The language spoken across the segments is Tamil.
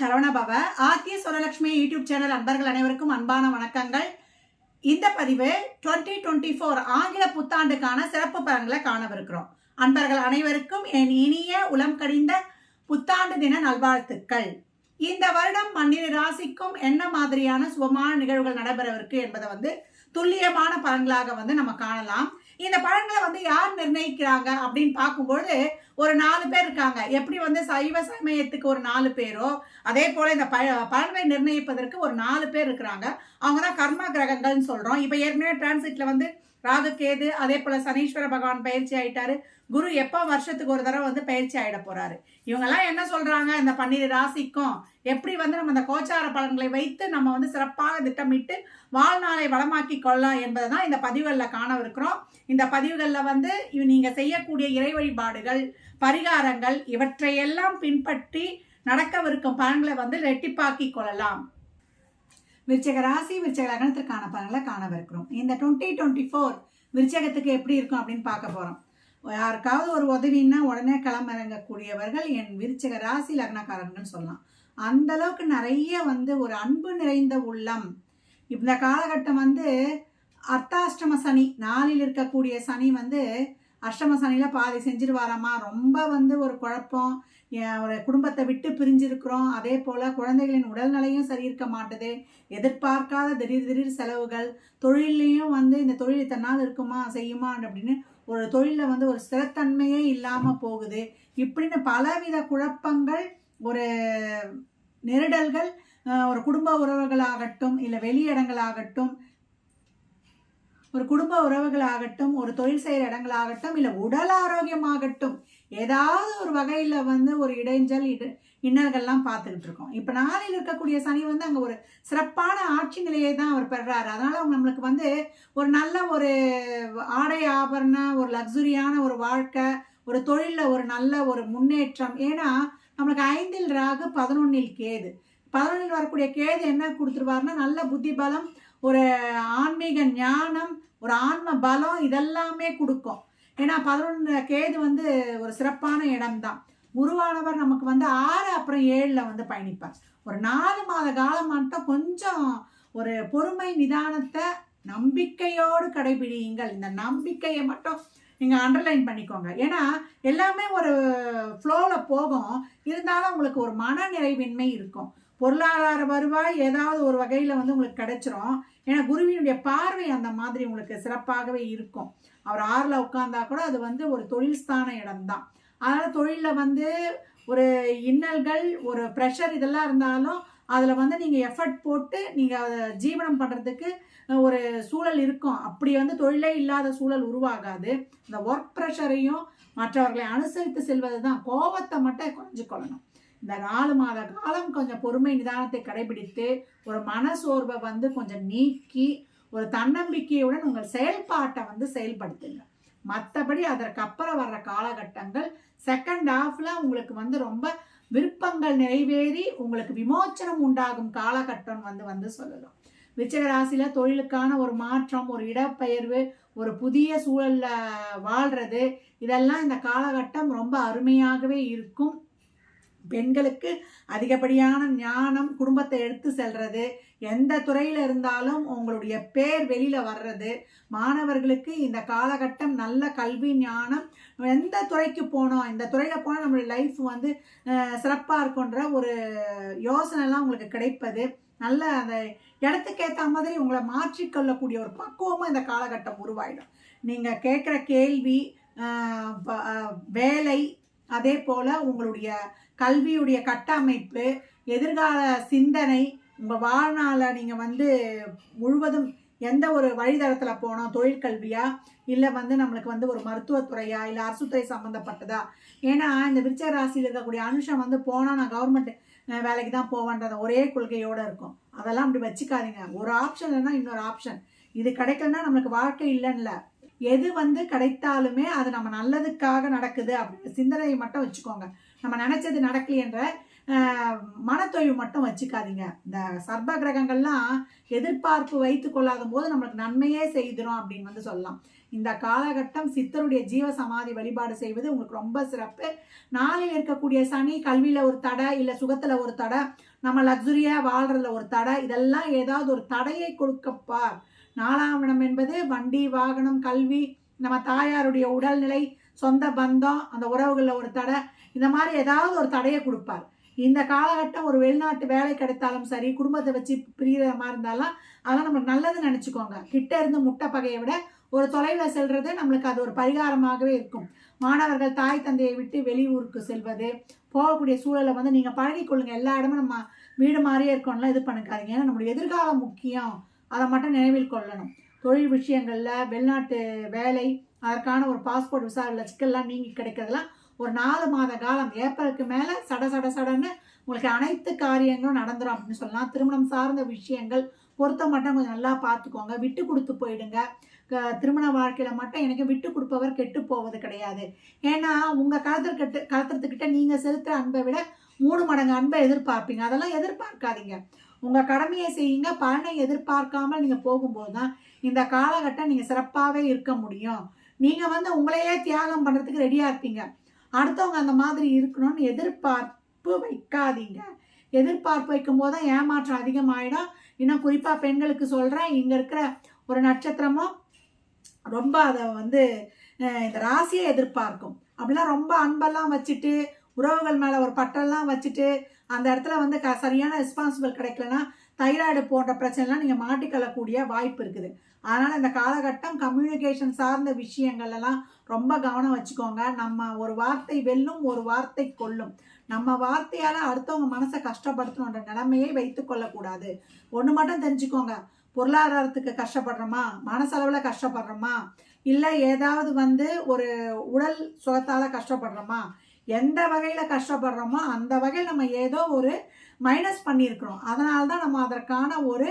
சரவணபவ ஆத்திய சுரலட்சுமி யூடியூப் சேனல் அன்பர்கள் அனைவருக்கும் அன்பான வணக்கங்கள். இந்த பதிவு 2024 டுவெண்ட்டி ஃபோர் ஆங்கில புத்தாண்டுக்கான சிறப்பு பலன்களை காணவிருக்கிறோம். அன்பர்கள் அனைவருக்கும் என் இனிய உளம் கடிந்த புத்தாண்டு தின நல்வாழ்த்துக்கள். இந்த வருடம் பன்னிரு ராசிக்கும் என்ன மாதிரியான சுபமான நிகழ்வுகள் நடைபெறவிருக்கு என்பதை வந்து துல்லியமான பலன்களாக வந்து நம்ம காணலாம். இந்த பலன்களை வந்து யார் நிர்ணயிக்கிறாங்க அப்படின்னு பார்க்கும்பொழுது ஒரு நாலு பேர் இருக்காங்க. எப்படி வந்து சைவ சமயத்துக்கு ஒரு நாலு பேரோ அதே போல இந்த ப பலன்களை நிர்ணயிப்பதற்கு ஒரு நாலு பேர் இருக்கிறாங்க. அவங்க தான் கர்ம கிரகங்கள்னு சொல்றோம். இப்போ ஏற்கனவே டிரான்சிட்ல வந்து ராகு கேது அதே போல சனீஸ்வர பகவான் பயிற்சி ஆயிட்டாரு. குரு எப்போ வருஷத்துக்கு ஒரு தடவை வந்து பயிற்சி ஆயிட போறாரு. இவங்கெல்லாம் என்ன சொல்றாங்க? இந்த பன்னிரு ராசிக்கும் எப்படி வந்து நம்ம இந்த கோச்சார பலன்களை வைத்து நம்ம வந்து சிறப்பாக திட்டமிட்டு வாழ்நாளை வளமாக்கி கொள்ளலாம் என்பதை தான் இந்த பதிவுகளில் காணவிருக்கிறோம். இந்த பதிவுகளில் வந்து இவ- நீங்க செய்யக்கூடிய இறை வழிபாடுகள் பரிகாரங்கள் இவற்றையெல்லாம் பின்பற்றி நடக்கவிருக்கும் பலன்களை வந்து ரெட்டிப்பாக்கி கொள்ளலாம். விருச்சக ராசி விருச்சக லக்னத்திற்கான பலன்களை காணவிருக்கிறோம். இந்த டுவெண்ட்டி டுவெண்ட்டி ஃபோர் விருச்சகத்துக்கு எப்படி இருக்கும் அப்படின்னு பார்க்க போகிறோம் யாருக்காவது ஒரு உதவின்னா உடனே களமிறங்கக்கூடியவர்கள் என் விருச்சக ராசி லக்னக்காரர்கள் சொல்லலாம். அந்த அளவுக்கு நிறைய வந்து ஒரு அன்பு நிறைந்த உள்ளம். இந்த காலகட்டம் வந்து அர்த்தாஷ்டம சனி நாளில் இருக்கக்கூடிய சனி வந்து அஷ்டம சனியில பாதி செஞ்சிருவாராம்மா ரொம்ப வந்து ஒரு குழப்பம். ஒரு குடும்பத்தை விட்டு பிரிஞ்சிருக்கிறோம். அதே போல் குழந்தைகளின் உடல்நிலையும் சரி இருக்க மாட்டுது. எதிர்பார்க்காத திடீர் திடீர் செலவுகள். தொழிலையும் வந்து இந்த தொழில் இத்தனை நாள் இருக்குமா? செய்யுமா? அப்படின்னு ஒரு தொழிலில் வந்து ஒரு ஸ்திரத்தன்மையே இல்லாமல் போகுது. இப்படின்னு பலவித குழப்பங்கள் ஒரு நெருடல்கள் ஒரு குடும்ப உறவுகளாகட்டும் இல்லை வெளியிடங்களாகட்டும் ஒரு குடும்ப உறவுகளாகட்டும் ஒரு தொழில் செய்கிற இடங்களாகட்டும் இல்லை உடல் ஆரோக்கியமாகட்டும் ஏதாவது ஒரு வகையில் வந்து ஒரு இடைஞ்சல் இட இன்னல்கள்லாம் பார்த்துக்கிட்டு இருக்கோம். இப்போ நாளில் இருக்கக்கூடிய சனி வந்து அங்கே ஒரு சிறப்பான ஆட்சி நிலையை தான் அவர் பெறாரு. அதனால் அவங்க நம்மளுக்கு வந்து ஒரு நல்ல ஒரு ஆடை ஆபரண ஒரு லக்ஸுரியான ஒரு வாழ்க்கை ஒரு தொழிலில் ஒரு நல்ல ஒரு முன்னேற்றம். ஏன்னா நம்மளுக்கு ஐந்தில் ராகு பதினொன்னில் கேது. பதினொன்றில் வரக்கூடிய கேது என்ன கொடுத்துருவாருன்னா நல்ல புத்தி பலம் ஒரு ஆன்மீக ஞானம் ஒரு ஆன்ம பலம் இதெல்லாமே கொடுக்கும். ஏன்னா பதினொன்று கேது வந்து ஒரு சிறப்பான இடம்தான். குருவானவர் நமக்கு வந்து ஆறு அப்புறம் ஏழில் வந்து பயணிப்பார். ஒரு நாலு மாத காலம் மட்டும் கொஞ்சம் ஒரு பொறுமை நிதானத்தை நம்பிக்கையோடு கடைபிடியுங்கள். இந்த நம்பிக்கையை மட்டும் நீங்கள் அண்டர்லைன் பண்ணிக்கோங்க. ஏன்னா எல்லாமே ஒரு ஃப்ளோவில் போகும். இருந்தாலும் உங்களுக்கு ஒரு மன நிறைவின்மை இருக்கும். பொருளாதார வருவாய் ஏதாவது ஒரு வகையில் வந்து உங்களுக்கு கிடைச்சிரும். ஏன்னா குருவினுடைய பார்வை அந்த மாதிரி உங்களுக்கு சிறப்பாகவே இருக்கும். அவர் ஆறில் உட்காந்தா கூட அது வந்து ஒரு தொழில் ஸ்தான இடம்தான். அதனால் தொழிலில் வந்து ஒரு இன்னல்கள் ஒரு ப்ரெஷர் இதெல்லாம் இருந்தாலும் அதில் வந்து நீங்கள் எஃபர்ட் போட்டு நீங்கள் அதை ஜீவனம் பண்ணுறதுக்கு ஒரு சூழல் இருக்கும். அப்படி வந்து தொழிலே இல்லாத சூழல் உருவாகாது. இந்த ஒர்க் ப்ரெஷரையும் மற்றவர்களை அனுசரித்து செல்வது தான் கோபத்தை மட்டும் குறைஞ்சிக்கொள்ளணும் இந்த நாலு மாத காலம் கொஞ்சம் பொறுமை நிதானத்தை கடைபிடித்து ஒரு மன சோர்வை வந்து கொஞ்சம் நீக்கி ஒரு தன்னம்பிக்கையுடன் உங்கள் செயல்பாட்டை வந்து செயல்படுத்துங்க. மற்றபடி அதற்கு அப்புறம் வர்ற காலகட்டங்கள் செகண்ட் ஹாஃப்ல உங்களுக்கு வந்து ரொம்ப விருப்பங்கள் நிறைவேறி உங்களுக்கு விமோச்சனம் உண்டாகும் காலகட்டம் வந்து வந்து சொல்லலாம். விருச்சிக தொழிலுக்கான ஒரு மாற்றம் ஒரு இடப்பெயர்வு ஒரு புதிய சூழல்ல வாழ்றது இதெல்லாம் இந்த காலகட்டம் ரொம்ப அருமையாகவே இருக்கும். பெண்களுக்கு அதிகப்படியான ஞானம் குடும்பத்தை எடுத்து செல்றது எந்த துறையில் இருந்தாலும் உங்களுடைய பேர் வெளியில் வர்றது மாணவர்களுக்கு இந்த காலகட்டம் நல்ல கல்வி ஞானம் எந்த துறைக்கு போனோம் இந்த துறையில் போனால் நம்மளுடைய லைஃப் வந்து சிறப்பாக இருக்குன்ற ஒரு யோசனைலாம் உங்களுக்கு கிடைப்பது. நல்ல அந்த இடத்துக்கேற்ற மாதிரி உங்களை மாற்றிக்கொள்ளக்கூடிய ஒரு பக்குவமும் இந்த காலகட்டம் உருவாயிடும். நீங்கள் கேட்குற கேள்வி வேலை அதே போல் உங்களுடைய கல்வியுடைய கட்டமைப்பு எதிர்கால சிந்தனை உங்கள் வாழ்நாளை நீங்கள் வந்து முழுவதும் எந்த ஒரு வழித்தடத்தில் போனோம் தொழிற்கல்வியா இல்லை வந்து நம்மளுக்கு வந்து ஒரு மருத்துவத்துறையா இல்லை அரசுத்துறை சம்மந்தப்பட்டதா ஏன்னா இந்த விருச்ச ராசியில் இருக்கக்கூடிய அனுஷம் வந்து போனால் நான் கவர்மெண்ட் வேலைக்கு தான் போவேன்றத ஒரே கொள்கையோடு இருக்கும். அதெல்லாம் அப்படி வச்சுக்காதீங்க. ஒரு ஆப்ஷன் இல்லைன்னா இன்னொரு ஆப்ஷன் இது கிடைக்கலன்னா நம்மளுக்கு வாழ்க்கை இல்லைன்னு எது வந்து கிடைத்தாலுமே அது நம்ம நல்லதுக்காக நடக்குது அப்படின்ற சிந்தனையை மட்டும் வச்சுக்கோங்க. நம்ம நினச்சது நடக்கலையன்ற அஹ், மனத்தொய்வு மட்டும் வச்சுக்காதீங்க. இந்த சர்ப கிரகங்கள்லாம் எதிர்பார்ப்பு வைத்து கொள்ளாத போது நம்மளுக்கு நன்மையே செய்திரும் அப்படின்னு வந்து சொல்லலாம். இந்த காலகட்டம் சித்தருடைய ஜீவ சமாதி வழிபாடு செய்வது உங்களுக்கு ரொம்ப சிறப்பு. நாளில் இருக்கக்கூடிய சனி கல்வியில் ஒரு தடை இல்லை சுகத்தில் ஒரு தடை நம்ம லக்ஸுரியாக வாழ்றதுல ஒரு தடை இதெல்லாம் ஏதாவது ஒரு தடையை கொடுக்கப்பார் நாலாம் இடம் என்பது வண்டி வாகனம் கல்வி நம்ம தாயாருடைய உடல்நிலை சொந்த பந்தம் அந்த உறவுகளில் ஒரு தடை இந்த மாதிரி ஏதாவது ஒரு தடையை கொடுப்பார். இந்த காலகட்டம் ஒரு வெளிநாட்டு வேலை கிடைத்தாலும் சரி குடும்பத்தை வச்சு பிரிகிற மாதிரி இருந்தாலும் அதெல்லாம் நம்மளுக்கு நல்லது நினச்சிக்கோங்க. கிட்ட இருந்து முட்டை பகையை விட ஒரு தொலைவில் செல்வது நம்மளுக்கு அது ஒரு பரிகாரமாகவே இருக்கும். மாணவர்கள் தாய் தந்தையை விட்டு வெளியூருக்கு செல்வது போகக்கூடிய சூழலை வந்து நீங்கள் பழகிக்கொள்ளுங்க எல்லா இடமும் நம்ம வீடு மாதிரியே இருக்கோம்லாம் இது பண்ணிக்காதீங்க. ஏன்னா நம்மளுடைய எதிர்காலம் முக்கியம். அதை மட்டும் நினைவில் கொள்ளணும். தொழில் விஷயங்களில் வெளிநாட்டு வேலை அதற்கான ஒரு பாஸ்போர்ட் விசா உள்ள சிக்கல்லாம் நீங்கி கிடைக்கிறதுலாம் ஒரு நாலு மாத காலம் ஏப்ரலுக்கு மேலே சட சட சடன்னு உங்களுக்கு அனைத்து காரியங்களும் நடந்துரும் அப்படின்னு சொல்லலாம். திருமணம் சார்ந்த விஷயங்கள் பொருத்த மட்டும் கொஞ்சம் நல்லா பார்த்துக்கோங்க. விட்டு கொடுத்து போயிடுங்க. க- திருமண வாழ்க்கையில் மட்டும் எனக்கு விட்டு கொடுப்பவர் கெட்டு போவது கிடையாது. ஏன்னா உங்கள் கலத்தர் கெட்டு கலத்திரத்துக்கிட்ட நீங்கள் செலுத்துகிற அன்பை விட மூணு மடங்கு அன்பை எதிர்பார்ப்பீங்க. அதெல்லாம் எதிர்பார்க்காதீங்க. உங்கள் கடமையை செய்யுங்க. பலனை எதிர்பார்க்காமல் நீங்கள் போகும்போது தான் இந்த காலகட்டம் நீங்கள் சிறப்பாகவே இருக்க முடியும். நீங்கள் வந்து உங்களையே தியாகம் பண்ணுறதுக்கு ரெடியாக இருப்பீங்க. அடுத்தவங்க அந்த மாதிரி இருக்கணும்னு எதிர்பார்ப்பு வைக்காதீங்க. எதிர்பார்ப்பு வைக்கும் போது தான் ஏமாற்றம் அதிகமாயிடும். இன்னும் குறிப்பாக பெண்களுக்கு சொல்கிறேன் இங்கே இருக்கிற ஒரு நட்சத்திரமும் ரொம்ப அதை வந்து இந்த ராசியை எதிர்பார்க்கும். அப்படிலாம் ரொம்ப அன்பெல்லாம் வச்சுட்டு உறவுகள் மேலே ஒரு பட்டெல்லாம் வச்சுட்டு அந்த இடத்துல வந்து க சரியான ரெஸ்பான்சிபிள் கிடைக்கலனா தைராய்டு போன்ற பிரச்சனைலாம் நீங்கள் மாட்டிக்கொள்ளக்கூடிய வாய்ப்பு இருக்குது. அதனால் இந்த காலகட்டம் கம்யூனிகேஷன் சார்ந்த விஷயங்கள் எல்லாம் ரொம்ப கவனம் வச்சுக்கோங்க. நம்ம ஒரு வார்த்தை வெல்லும் ஒரு வார்த்தை கொல்லும். நம்ம வார்த்தையால அடுத்தவங்க மனசை கஷ்டப்படுத்தணுன்ற நிலைமையை வைத்து கொள்ளக்கூடாது. ஒன்று மட்டும் தெரிஞ்சுக்கோங்க. பொருளாதாரத்துக்கு கஷ்டப்படுறோமா? மனசளவில் கஷ்டப்படுறோமா? இல்லை ஏதாவது வந்து ஒரு உடல் சுகத்தால் கஷ்டப்படுறோமா? எந்த வகையில் கஷ்டப்படுறோமோ அந்த வகையில் நம்ம ஏதோ ஒரு மைனஸ் பண்ணியிருக்கிறோம். அதனால தான் நம்ம அதற்கான ஒரு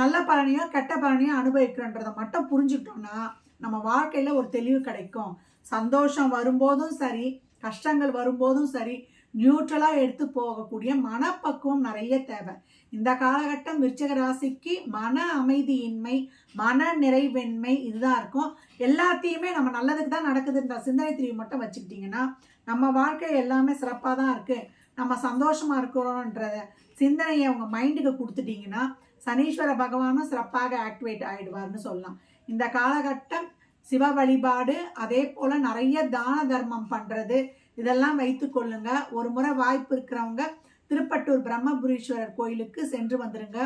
நல்ல பலனையோ கெட்ட பலனையோ அனுபவிக்கிறோன்றதை மட்டும் புரிஞ்சுக்கிட்டோம்னா நம்ம வாழ்க்கையில் ஒரு தெளிவு கிடைக்கும். சந்தோஷம் வரும்போதும் சரி கஷ்டங்கள் வரும்போதும் சரி நியூட்ரலாக எடுத்து போகக்கூடிய மனப்பக்குவம் நிறைய தேவை. இந்த காலகட்டம் விருச்சிக ராசிக்கு மன அமைதியின்மை மன நிறைவின்மை இதுதான் இருக்கும். எல்லாத்தையுமே நம்ம நல்லதுக்கு தான் நடக்குதுன்ற சிந்தனை திரிவு மட்டும் வச்சுக்கிட்டிங்கன்னா நம்ம வாழ்க்கை எல்லாமே சிறப்பாக தான் இருக்குது நம்ம சந்தோஷமாக இருக்கிறோன்ற சிந்தனையை அவங்க மைண்டுக்கு கொடுத்துட்டீங்கன்னா சனீஸ்வர பகவானும் சிறப்பாக ஆக்டிவேட் ஆகிடுவார்னு சொல்லலாம். இந்த காலகட்டம் சிவ வழிபாடு அதே போல நிறைய தான தர்மம் பண்றது. இதெல்லாம் வைத்து கொள்ளுங்க. ஒரு முறை வாய்ப்பு இருக்கிறவங்க திருப்பட்டூர் பிரம்மபுரீஸ்வரர் கோயிலுக்கு சென்று வந்துருங்க.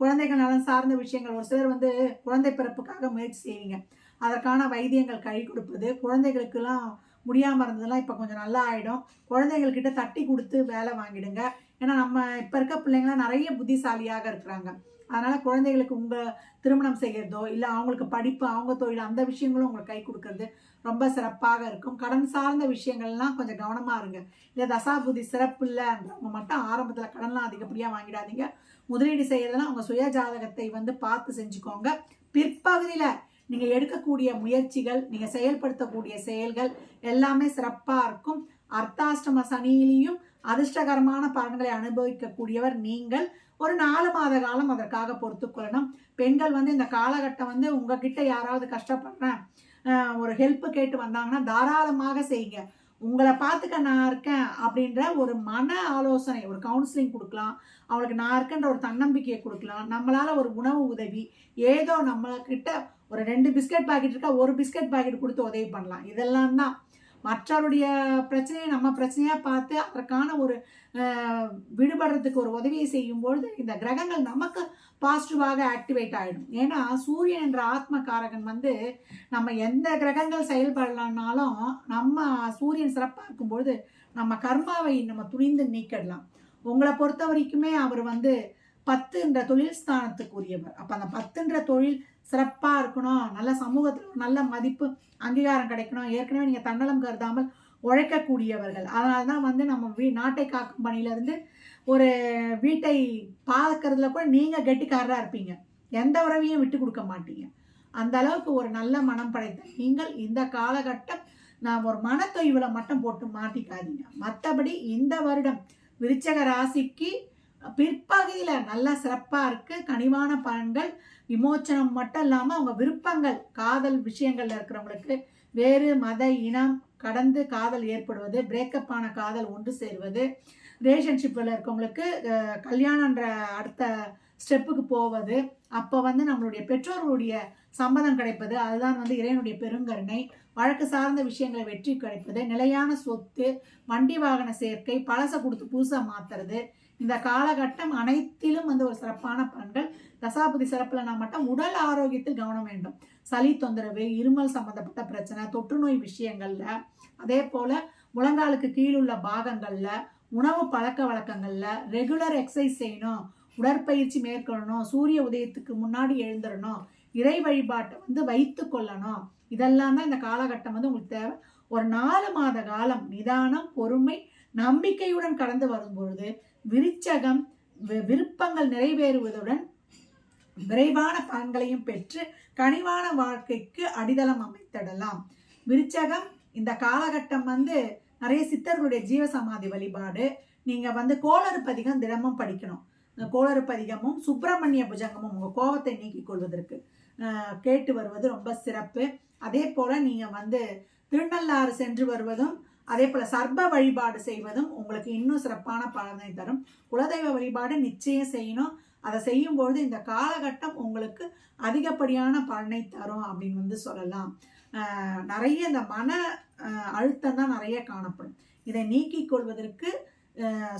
குழந்தைகள் நலன் சார்ந்த விஷயங்கள் ஒரு சிலர் வந்து குழந்தை பிறப்புக்காக முயற்சி செய்வீங்க. அதற்கான வைத்தியங்கள் கை கொடுப்பது குழந்தைகளுக்கெல்லாம் முடியாமல் இருந்ததெல்லாம் இப்போ கொஞ்சம் நல்லா ஆகிடும் குழந்தைங்கள்கிட்ட தட்டி கொடுத்து வேலை வாங்கிடுங்க. ஏன்னா நம்ம இப்போ இருக்க பிள்ளைங்களாம் நிறைய புத்திசாலியாக இருக்கிறாங்க. அதனால் குழந்தைகளுக்கு உங்கள் திருமணம் செய்கிறதோ இல்லை அவங்களுக்கு படிப்பு அவங்க தொழில் அந்த விஷயங்களும் உங்களுக்கு கை கொடுக்கறது ரொம்ப சிறப்பாக இருக்கும். கடன் சார்ந்த விஷயங்கள்லாம் கொஞ்சம் கவனமாக இருங்க. இல்லை தசாபுதி சிறப்பு இல்லைன்றவங்க மட்டும் ஆரம்பத்தில் கடன்லாம் அதிகப்படியாக வாங்கிடாதீங்க. முதலீடு செய்யறதெல்லாம் அவங்க சுய ஜாதகத்தை வந்து பார்த்து செஞ்சுக்கோங்க. பிற்பகுதியில் நீங்கள் எடுக்கக்கூடிய முயற்சிகள் நீங்கள் செயல்படுத்தக்கூடிய செயல்கள் எல்லாமே சிறப்பாக இருக்கும். அர்த்தாஷ்டம சனியிலையும் அதிர்ஷ்டகரமான பலன்களை அனுபவிக்கக்கூடியவர் நீங்கள். ஒரு நாலு மாத காலம் அதற்காக பொறுத்துக்கொள்ளணும் பெண்கள் வந்து இந்த காலகட்டம் வந்து உங்ககிட்ட யாராவது கஷ்டப்படுறேன் ஒரு ஹெல்ப் கேட்டு வந்தாங்கன்னா தாராளமாக செய்யுங்க. உங்களை பார்த்துக்க நான் இருக்கேன் அப்படின்ற ஒரு மன ஆலோசனை ஒரு கவுன்சிலிங் கொடுக்கலாம். அவளுக்கு நான் இருக்கேன்ற ஒரு தன்னம்பிக்கையை கொடுக்கலாம். நம்மளால் ஒரு உணவு உதவி ஏதோ நம்மக்கிட்ட ஒரு ரெண்டு பிஸ்கட் பாக்கெட் இருக்கா ஒரு பிஸ்கட் பாக்கெட் கொடுத்து உதவி பண்ணலாம். இதெல்லாம் தான் மற்றவருடைய பிரச்சனையை நம்ம பிரச்சனையா பார்த்து அதற்கான ஒரு விடுபடுறதுக்கு ஒரு உதவியை செய்யும் பொழுது இந்த கிரகங்கள் நமக்கு பாசிட்டிவாக ஆக்டிவேட் ஆகிடும் ஏன்னா சூரியன் என்ற ஆத்ம காரகன் வந்து நம்ம எந்த கிரகங்கள் செயல்படலனாலும் நம்ம சூரியன் சிறப்பாக இருக்கும்பொழுது நம்ம கர்மாவை நம்ம துணிந்து நீக்கிடலாம். உங்களை பொறுத்த வரைக்குமே அவர் வந்து பத்துன்ற தொழில் ஸ்தானத்துக்கு உரியவர் அப்போ அந்த பத்துன்ற தொழில் சிறப்பாக இருக்கணும். நல்ல சமூகத்தில் நல்ல மதிப்பு அங்கீகாரம் கிடைக்கணும். ஏற்கனவே நீங்கள் தன்னலம் கருதாமல் உழைக்கக்கூடியவர்கள். அதனால தான் வந்து நம்ம வீ நாட்டை காக்கும் பணியிலேருந்து ஒரு வீட்டை பார்க்கறதுல கூட நீங்கள் கெட்டிக்காரராக இருப்பீங்க. எந்த உறவையும் விட்டு கொடுக்க மாட்டீங்க. அந்த அளவுக்கு ஒரு நல்ல மனம் படைத்த நீங்கள் இந்த காலகட்டம் நான் ஒரு மனத்தொய்வில் மட்டும் போட்டு மாட்டிக்காதீங்க. மற்றபடி இந்த வருடம் விருச்சக ராசிக்கு பிற்பகுதியில் நல்லா சிறப்பாக இருக்குது கனிவான பலன்கள் விமோச்சனம் மட்டும் இல்லாமல் அவங்க விருப்பங்கள் காதல் விஷயங்களில் இருக்கிறவங்களுக்கு வேறு மத இனம் கடந்து காதல் ஏற்படுவது பிரேக்கப் ஆன காதல் ஒன்று சேருவது ரிலேஷன்ஷிப்பில் இருக்கவங்களுக்கு கல்யாணன்ற அடுத்த ஸ்டெப்புக்கு போவது அப்போ வந்து நம்மளுடைய பெற்றோர்களுடைய சம்மதம் கிடைப்பது அதுதான் வந்து இறைவனுடைய பெருங்கருணை வழக்கு சார்ந்த விஷயங்களை வெற்றி கிடைப்பது நிலையான சொத்து வண்டி வாகன சேர்க்கை பழசை கொடுத்து புதுசாக மாற்றுறது இந்த காலகட்டம் அனைத்திலும் வந்து ஒரு சிறப்பான பலன்கள். தசாபதி சிறப்பில் நான் மட்டும் உடல் ஆரோக்கியத்தில் கவனம் வேண்டும். சளி தொந்தரவு இருமல் சம்பந்தப்பட்ட பிரச்சனை தொற்றுநோய் விஷயங்களில் விஷயங்கள்ல அதே போல முழங்காலுக்கு கீழுள்ள பாகங்கள்ல உணவு பழக்க வழக்கங்கள்ல ரெகுலர் எக்ஸசைஸ் செய்யணும். உடற்பயிற்சி மேற்கொள்ளணும். சூரிய உதயத்துக்கு முன்னாடி எழுந்துடணும் இறை வழிபாட்டை வந்து வைத்து கொள்ளணும். இதெல்லாம் தான் இந்த காலகட்டம் வந்து உங்களுக்கு தேவை. ஒரு நாலு மாத காலம் நிதானம் பொறுமை நம்பிக்கையுடன் கடந்து வரும்பொழுது விருச்சகம் வி- விருப்பங்கள் நிறைவேறுவதுடன் விரைவான பலன்களையும் பெற்று கனிவான வாழ்க்கைக்கு அடித்தளம் அமைத்திடலாம். விருச்சகம் இந்த காலகட்டம் வந்து நிறைய சித்தர்களுடைய ஜீவசமாதி வழிபாடு. நீங்க வந்து கோளறு பதிகம் தினமும் படிக்கணும். இந்த கோளறு பதிகமும் சுப்பிரமணிய புஜங்கமும் உங்க கோபத்தை நீக்கிக் கொள்வதற்கு கேட்டு வருவது ரொம்ப சிறப்பு. அதே போல நீங்க வந்து திருநள்ளாறு சென்று வருவதும் அதே போல சர்ப வழிபாடு செய்வதும் உங்களுக்கு இன்னும் சிறப்பான பலனை தரும். குலதெய்வ வழிபாடு நிச்சயம் செய்யணும். அதை செய்யும்பொழுது இந்த காலகட்டம் உங்களுக்கு அதிகப்படியான பலனை தரும் அப்படின்னு வந்து சொல்லலாம். நிறைய இந்த மன அழுத்தம் தான் நிறைய காணப்படும். இதை நீக்கிக் கொள்வதற்கு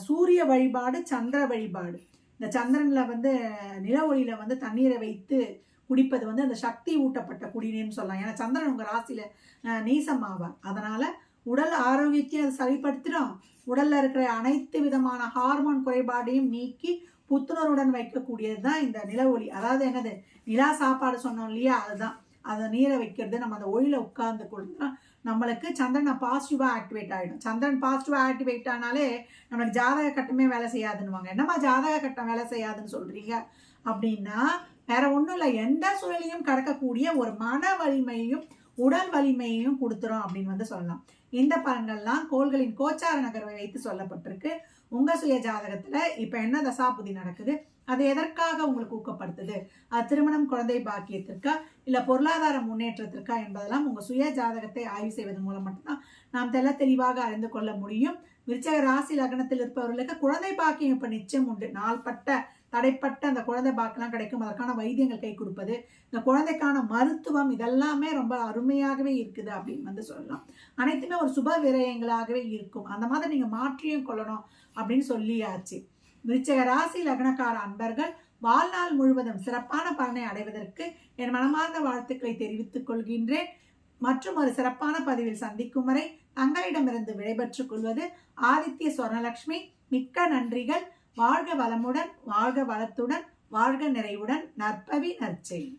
சூரிய வழிபாடு சந்திர வழிபாடு. இந்த சந்திரனில் வந்து நில ஒளியில் வந்து தண்ணீரை வைத்து குடிப்பது வந்து அந்த சக்தி ஊட்டப்பட்ட குடிநீர்னு சொல்லலாம். ஏன்னா சந்திரன் உங்கள் ராசியில் நீசமாவார். அதனால் உடல் ஆரோக்கியத்தையும் அது சரிப்படுத்திடும். உடலில் இருக்கிற அனைத்து விதமான ஹார்மோன் குறைபாடையும் நீக்கி புத்துணர்வுடன் வைக்கக்கூடியது தான் இந்த நில ஒளி அதாவது என்னது? நிலா சாப்பாடு சொன்னோம் இல்லையா? அதுதான். அதை நீரை வைக்கிறது. நம்ம அந்த ஒளியில் உட்கார்ந்து கொடுத்தா நம்மளுக்கு சந்திரனை பாசிட்டிவாக ஆக்டிவேட் ஆகிடும் சந்திரன் பாசிட்டிவாக ஆக்டிவேட் ஆனாலே நம்மளுக்கு ஜாதக கட்டமே வேலை செய்யாதுன்னுவாங்க. என்னம்மா ஜாதக கட்டம் வேலை செய்யாதுன்னு சொல்கிறீங்க அப்படின்னா வேற ஒன்றும் இல்லை. எந்த சூழலையும் கடக்கக்கூடிய ஒரு மன வலிமையும் உடல் வலிமையையும் கொடுத்துரும் அப்படின்னு வந்து சொல்லலாம். இந்த பலன்கள்லாம் கோள்களின் கோச்சார நகர்வை வைத்து சொல்லப்பட்டிருக்கு. உங்க சுய ஜாதகத்துல இப்ப என்ன தசாபுதி நடக்குது? அது எதற்காக உங்களுக்கு ஊக்கப்படுத்துது? அது திருமணம் குழந்தை பாக்கியத்திற்கா? இல்ல பொருளாதார முன்னேற்றத்திற்கா என்பதெல்லாம் உங்க சுய ஜாதகத்தை ஆய்வு செய்வதன் மூலம் மட்டும்தான் நாம் தெல்ல தெளிவாக அறிந்து கொள்ள முடியும். விருச்சக ராசி லக்னத்தில் இருப்பவர்களுக்கு குழந்தை பாக்கியம் இப்ப நிச்சயம் உண்டு. நாள்பட்ட தடைப்பட்ட அந்த குழந்தை பாக்கெல்லாம் கிடைக்கும். அதற்கான வைத்தியங்கள் கை கொடுப்பது. இந்த குழந்தைக்கான மருத்துவம் இதெல்லாமே ரொம்ப அருமையாகவே இருக்குது அப்படின்னு வந்து சொல்லலாம். அனைத்துமே ஒரு சுப விரயங்களாகவே இருக்கும். அந்த மாதிரி நீங்கள் மாற்றியும் கொள்ளணும் அப்படின்னு சொல்லியாச்சு. விருச்சக ராசி லக்னக்கார அன்பர்கள் வாழ்நாள் முழுவதும் சிறப்பான பலனை அடைவதற்கு என் மனமார்ந்த வாழ்த்துக்களை தெரிவித்துக் கொள்கின்றேன். மற்றும் ஒரு சிறப்பான பதிவில் சந்திக்கும் வரை தங்களிடமிருந்து விடைபெற்றுக் கொள்வது ஆதித்ய சொர்ணலட்சுமி மிக்க நன்றிகள். வாழ்க வளமுடன் வாழ்க வளத்துடன் வாழ்க நிறைவுடன் நற்பவி நற்செய்தி